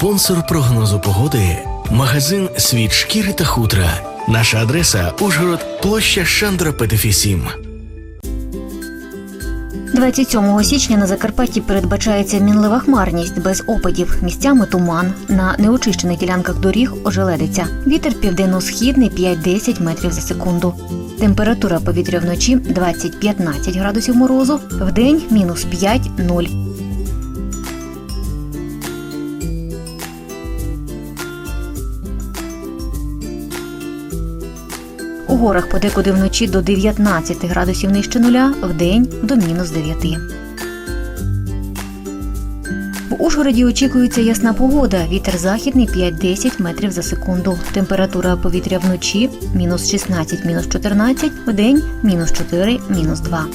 Спонсор прогнозу погоди магазин Світ шкіри та хутра. Наша адреса Ужгород, площа Шандра Петефі 7. 27 січня на Закарпатті передбачається мінлива хмарність без опадів, місцями туман. На неочищених ділянках доріг ожеледиться. Вітер південно-східний 5-10 метрів за секунду. Температура повітря вночі 20-15 градусів морозу, вдень мінус 5-0. У горах подекуди вночі до 19 градусів нижче нуля, вдень до мінус 9. В Ужгороді очікується ясна погода. Вітер західний 5-10 метрів за секунду. Температура повітря вночі мінус 16, мінус 14, вдень мінус 4, мінус 2.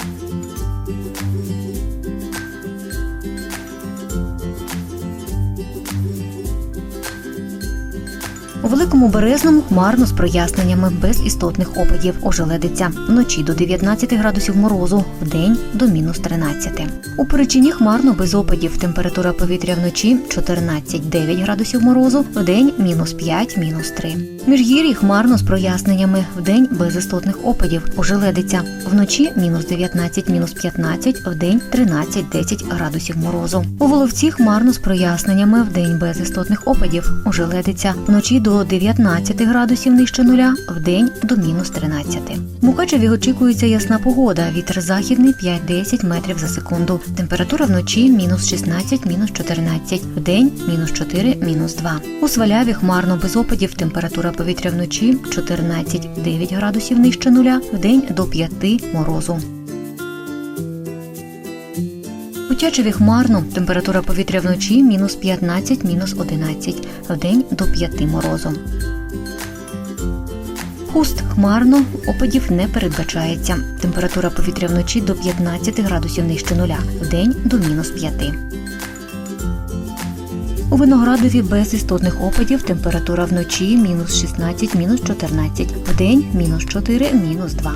У великому березному хмарно з проясненнями без істотних опадів ожеледиться. Вночі до 19 градусів морозу, вдень до мінус 13. У перечині хмарно без опадів. Температура повітря вночі 14-9 градусів морозу, вдень мінус 5, мінус 3. Міжгір'ї хмарно з проясненнями, вдень без істотних опадів. Ожеледиться. Вночі мінус 19, мінус 15, вдень 13-10 градусів морозу. У Воловці хмарно з проясненнями, вдень без істотних опадів. Ожеледиться. Вночі до 19 градусів нижче нуля, вдень до мінус 13. В Мукачеві очікується ясна погода. Вітер західний 5-10 метрів за секунду. Температура вночі мінус 16, мінус 14, вдень мінус 4, мінус 2. У Сваляві хмарно без опадів. Температура повітря вночі 14-9 градусів нижче нуля, вдень до 5 морозу. У хмарно, температура повітря вночі мінус 15, мінус 11, вдень до 5 морозу. Хуст хмарно, опадів не передбачається. Температура повітря вночі до 15 градусів нижче нуля, вдень до мінус 5. У Виноградові без істотних опадів температура вночі мінус 16, мінус 14, вдень мінус 4, мінус 2.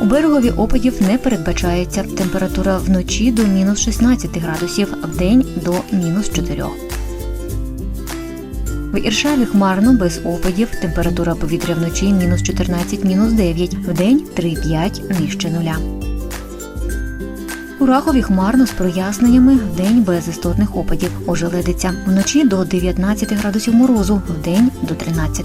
У берегові опадів не передбачається. Температура вночі до мінус 16 градусів, вдень до мінус 4. В Іршаві хмарно без опадів. Температура повітря вночі мінус 14, мінус 9, вдень 3-5 нижче нуля. У Рахові хмарно з проясненнями, вдень без істотних опадів. Ожеледиться. Вночі до 19 градусів морозу, вдень до 13.